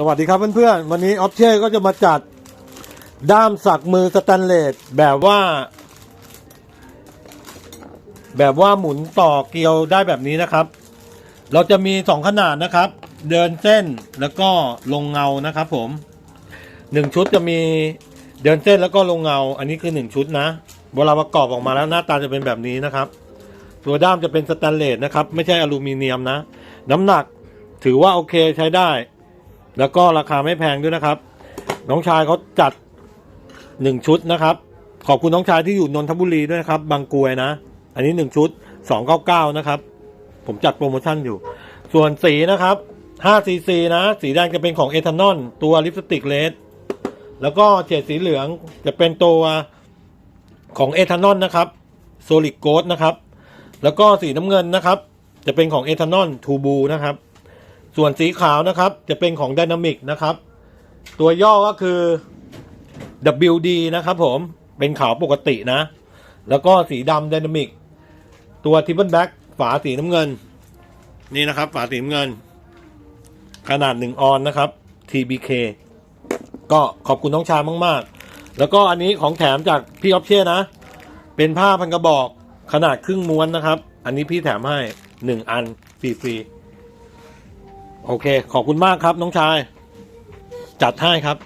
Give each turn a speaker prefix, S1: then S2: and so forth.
S1: สวัสดีครับเพื่อนๆ วันนี้ออฟเช่ก็จะมาจัดด้ามสักมือสแตนเลสแบบว่า แบบว่าหมุนต่อเกลียวได้แบบนี้นะครับ เราจะมีสองขนาดนะครับ เดินเส้นแล้วก็ลงเงานะครับ ผมหนึ่งชุดจะมีเดินเส้นแล้วก็ลงเงา อันนี้คือหนึ่งชุดนะเวลาประกอบออกมาแล้วหน้าตาจะเป็นแบบนี้นะครับ ตัวด้ามจะเป็นสแตนเลสนะครับ ไม่ใช่อลูมิเนียมนะ น้ำหนักถือว่าโอเคใช้ได้ แล้วก็ราคาไม่แพงด้วยนะครับ น้องชายเขาจัดหนึ่งชุดนะครับ ขอบคุณน้องชายที่อยู่นนทบุรีด้วยนะครับ บางกรวยนะ อันนี้หนึ่งชุดสองเก้าเก้านะครับ ผมจัดโปรโมชั่นอยู่ ส่วนสีนะครับ5ซีซีนะ สีแดงจะเป็นของเอทานอลตัวลิปสติกเลสแล้วก็เฉดสีเหลืองจะเป็นตัวของเอทานอลนะครับโซลิดโกดนะครับ แล้วก็สีน้ำเงินนะครับ จะเป็นของเอทานอลทูบูนะครับ ส่วนสีขาวนะครับจะเป็นของ Dynamic นะครับ ตัวย่อก็คือ WD นะครับผมเป็นขาวปกตินะ แล้วก็สีดำ Dynamic ตัว Triple Black ฝาสีน้ำเงิน นี่นะครับ ฝาสีน้ำเงิน ขนาด 1 ออนนะครับ TBK ก็ขอบคุณน้องชามาก ๆ แล้วก็อันนี้ของแถมจากพี่ออฟเช่นะ เป็นผ้าพันกระบอกขนาดครึ่งม้วนนะครับ อันนี้พี่แถมให้ 1 อันฟรีๆ โอเค ขอบคุณมากครับน้องชาย จัดให้ครับ